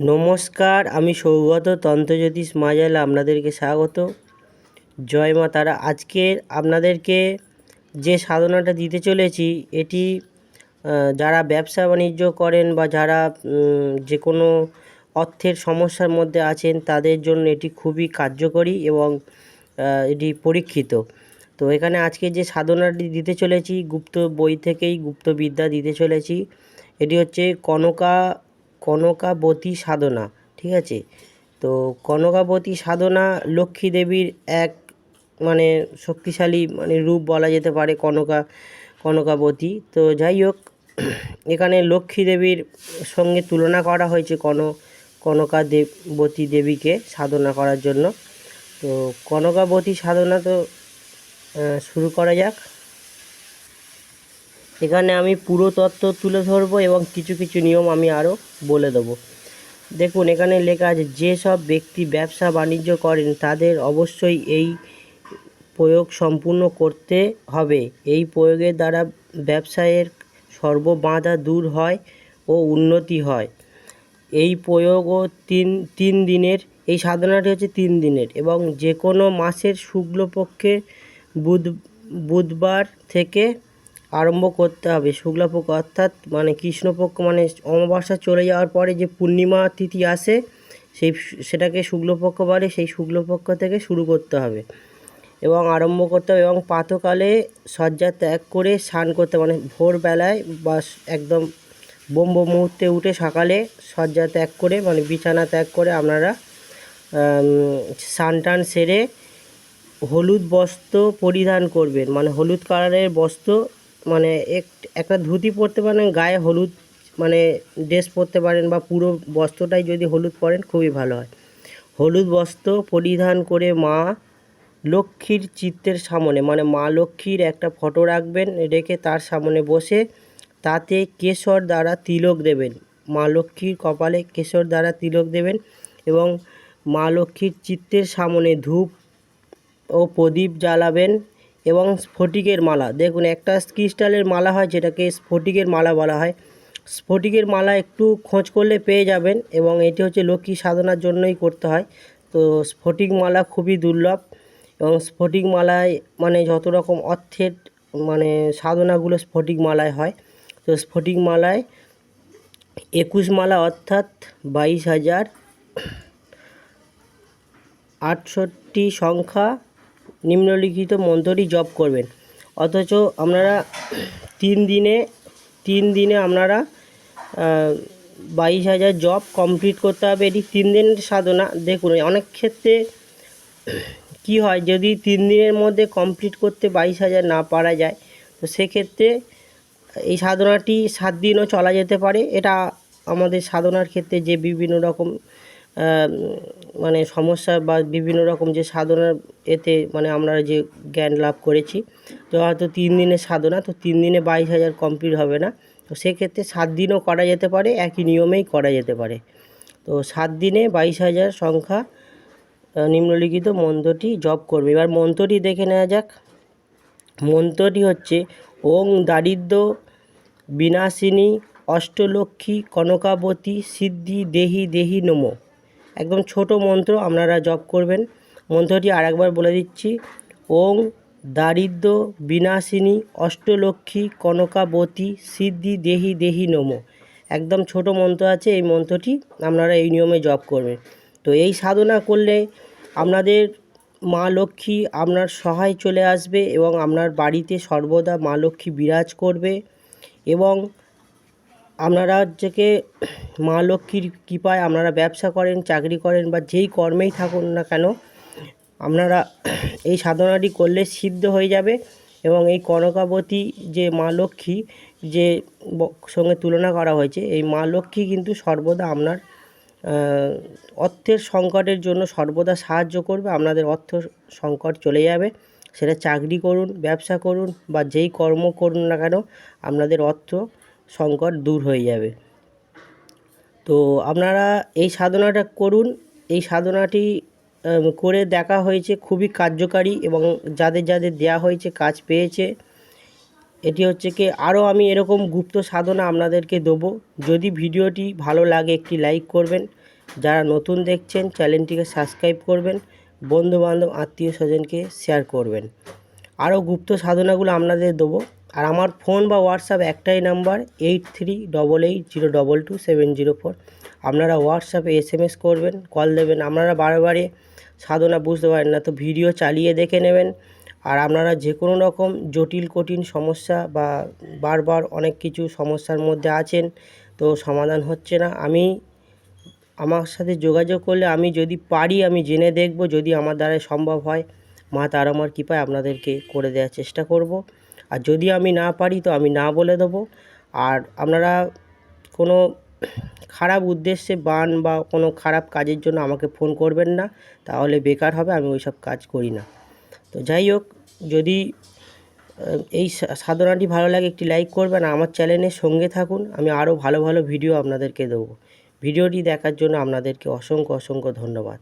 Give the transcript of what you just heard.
নমস্কার, আমি সৌগত তন্ত্রজ্যোতিষ মাজাল, আপনাদেরকে স্বাগত। জয় মা তারা। আজকে আপনাদেরকে যে সাধনাটা দিতে চলেছি, এটি যারা ব্যবসা বাণিজ্য করেন বা যারা যে কোনো অর্থের সমস্যার মধ্যে আছেন, তাদের জন্য এটি খুবই কার্যকরী এবং এটি পরীক্ষিত। তো এখানে আজকে যে সাধনাটি দিতে চলেছি, গুপ্ত বই থেকেই গুপ্ত বিদ্যা দিতে চলেছি, এটি হচ্ছে কনকা কনকাবতী সাধনা ঠিক আছে? তো কনকাবতী সাধনা লক্ষ্মী দেবীর এক মানে শক্তিশালী মানে রূপ বলা যেতে পারে কনকা, কনকাবতী। তো যাই হোক, এখানে লক্ষ্মী দেবীর সঙ্গে তুলনা করা হয়েছে কন কনকা দেবতী দেবীকে সাধনা করার জন্য। তো কনকাবতী সাধনা তো শুরু করা যাক। এখানে আমি পুরো তত্ত্ব তুলে ধরবো এবং কিছু কিছু নিয়ম আমি আরও বলে দেবো। দেখুন, এখানে লেখা আছে, যেসব ব্যক্তি ব্যবসা বাণিজ্য করেন, তাদের অবশ্যই এই প্রয়োগ সম্পূর্ণ করতে হবে। এই প্রয়োগের দ্বারা ব্যবসায়ের সর্ববাধা দূর হয় ও উন্নতি হয়। এই প্রয়োগও তিন তিন দিনের, এই সাধনাটি হচ্ছে তিন দিনের এবং যে কোনো মাসের শুক্লপক্ষে বুধ, বুধবার থেকে আরম্ভ করতে হবে। শুক্লাপক্ষ অর্থাৎ মানে কৃষ্ণপক্ষ মানে অমাবস্যা চলে যাওয়ার পরে যে পূর্ণিমা তিথি আসে, সেই সেটাকে শুক্লপক্ষ বলে, সেই শুক্লপক্ষ থেকে শুরু করতে হবে। এবং আরম্ভ করতে হবে এবং প্রাতকালে শয্যা ত্যাগ করে স্নান করতে মানে ভোরবেলায় বা একদম ব্রহ্ম মুহূর্তে উঠে সকালে শয্যা ত্যাগ করে মানে বিছানা ত্যাগ করে আপনারা স্নান টান সেরে হলুদ বস্ত্র পরিধান করবেন। মানে হলুদ কালারের বস্ত্র মানে এক, একটা ধুতি পরতে পারেন, গায়ে হলুদ মানে ড্রেস পরতে পারেন বা পুরো বস্ত্রটাই যদি হলুদ পরেন, খুবই ভালো হয়। হলুদ বস্ত্র পরিধান করে মা লক্ষ্মীর চিত্রের সামনে মানে মা লক্ষ্মীর একটা ফটো রাখবেন, রেখে তার সামনে বসে তাতে কেশর দ্বারা তিলক দেবেন। মা লক্ষ্মীর কপালে কেশর দ্বারা তিলক দেবেন এবং মা লক্ষ্মীর চিত্রের সামনে ধূপ ও প্রদীপ জ্বালাবেন। এবং স্ফটিকের মালা। দেখুন, একটা ক্রিস্টালের মালা হয়, যেটাকে স্ফটিকের মালা বলা হয়। স্ফটিকের মালা একটু খোঁজ করলে পেয়ে যাবেন এবং এটি হচ্ছে লক্ষ্মী সাধনার জন্যই করতে হয়। তো স্ফটিক মালা খুবই দুর্লভ এবং স্ফটিক মালায় মানে যত রকম অর্থের মানে সাধনাগুলো স্ফটিক মালায় হয়, তো স্ফটিক মালায় একুশ মালা অর্থাৎ বাইশ হাজার আটষট্টি সংখ্যা নিম্নলিখিত মন্ত্রটি জপ করবেন। অথচ আপনারা তিন দিনে তিন দিনে আপনারা বাইশ হাজার জব কমপ্লিট করতে হবে। এটি তিন দিনের সাধনা। দেখুন, অনেক ক্ষেত্রে কি হয়, যদি তিন দিনের মধ্যে কমপ্লিট করতে বাইশ হাজার না পারা যায়, তো সেক্ষেত্রে এই সাধনাটি সাত দিনও চলা যেতে পারে। এটা আমাদের সাধনার ক্ষেত্রে যে বিভিন্ন রকম মানে সমস্যা বা বিভিন্ন রকম যে সাধনার এতে মানে আমরা যে জ্ঞান লাভ করেছি। তো হয়তো তিন দিনের সাধনা, তো তিন দিনে বাইশ হাজার কমপ্লিট হবে না। তো সেক্ষেত্রে সাত দিনও করা যেতে পারে, একই নিয়মেই করা যেতে পারে। তো সাত দিনে বাইশ হাজার সংখ্যা নিম্নলিখিত মন্ত্রটি জপ করবে। এবার মন্ত্রটি দেখে নেওয়া যাক। মন্ত্রটি হচ্ছে, ওং দারিদ্র বিনাশিনী অষ্টলক্ষ্মী কনকাবতী সিদ্ধি দেহি দেহি নমো। একদম ছোট মন্ত্র আপনারা জপ করবেন। মন্ত্রটি আরেকবার বলে দিচ্ছি। ওং দারিদ্র বিনাশিনী অষ্টলক্ষ্মী কনকাবতী সিদ্ধি দেহি দেহি নমো। একদম ছোট মন্ত্র আছে, এই মন্ত্রটি আপনারা এই নিয়মে জপ করবেন। তো এই সাধনা করলে আপনাদের মা লক্ষ্মী আপনার সহায় চলে আসবে এবং আপনার বাড়িতে সর্বদা মা লক্ষ্মী বিরাজ করবে এবং আপনারা হচ্ছে কি মা লক্ষ্মীর কৃপায় আপনারা ব্যবসা করেন, চাকরি করেন বা যেই কর্মেই থাকুন না কেন, আপনারা এই সাধনাটি করলে সিদ্ধ হয়ে যাবে এবং এই কনকাবতী যে মা লক্ষ্মী যে সঙ্গে তুলনা করা হয়েছে, এই মা লক্ষ্মী কিন্তু সর্বদা আপনার অর্থের সংকটের জন্য সর্বদা সাহায্য করবে, আপনাদের অর্থ সংকট চলে যাবে। সেটা চাকরি করুন, ব্যবসা করুন বা যেই কর্ম করুন না কেন, আপনাদের অর্থ সংকট দূর হয়ে যাবে। তো আপনারা এই সাধনাটা করুন। এই সাধনাটি করে দেখা হয়েছে, খুবই কার্যকারী এবং যাদের যাদের দেয়া হয়েছে, কাজ পেয়েছে। এটি হচ্ছে কি, আরও আমি এরকম গুপ্ত সাধনা আপনাদেরকে দেবো। যদি ভিডিওটি ভালো লাগে, একটি লাইক করবেন। যারা নতুন দেখছেন, চ্যানেলটিকে সাবস্ক্রাইব করবেন। বন্ধুবান্ধব, আত্মীয় স্বজনকে শেয়ার করবেন। আরও গুপ্ত সাধনাগুলো আপনাদের দেবো। আর আমার ফোন বা হোয়াটসঅ্যাপ একটাই number, eight three double eight zero double two seven zero four. আপনারা হোয়াটসঅ্যাপে এস এম এস করবেন, কল দেবেন। আপনারা বারে সাধনা বুঝতে পারেন না, তো ভিডিও চালিয়ে দেখে নেবেন। আর আপনারা যে কোনো রকম জটিল, কঠিন সমস্যা বা বারবার অনেক কিছু সমস্যার মধ্যে আছেন, তো সমাধান হচ্ছে না। আমি, আমার সাথে যোগাযোগ করলে আমি যদি পারি, আমি জেনে দেখব, যদি আমার দ্বারা সম্ভব হয়, মা তার আমার কৃপায় আপনাদেরকে করে দেওয়ার চেষ্টা করব। আর যদি আমি না পারি তো আমি না বলে দেবো। আর আপনারা কোনো খারাপ উদ্দেশ্যে বান বা কোনো খারাপ কাজের জন্য আমাকে ফোন করবেন না, তাহলে বেকার হবে, আমি ওইসব কাজ করি না। তো যাই হোক, যদি এই সাধনাটি ভালো লাগে একটি লাইক করবেন আমার চ্যানেলের সঙ্গে থাকুন, আমি আরও ভালো ভালো ভিডিও আপনাদেরকে দেবো। ভিডিওটি দেখার জন্য আপনাদেরকে অসংখ্য অসংখ্য ধন্যবাদ।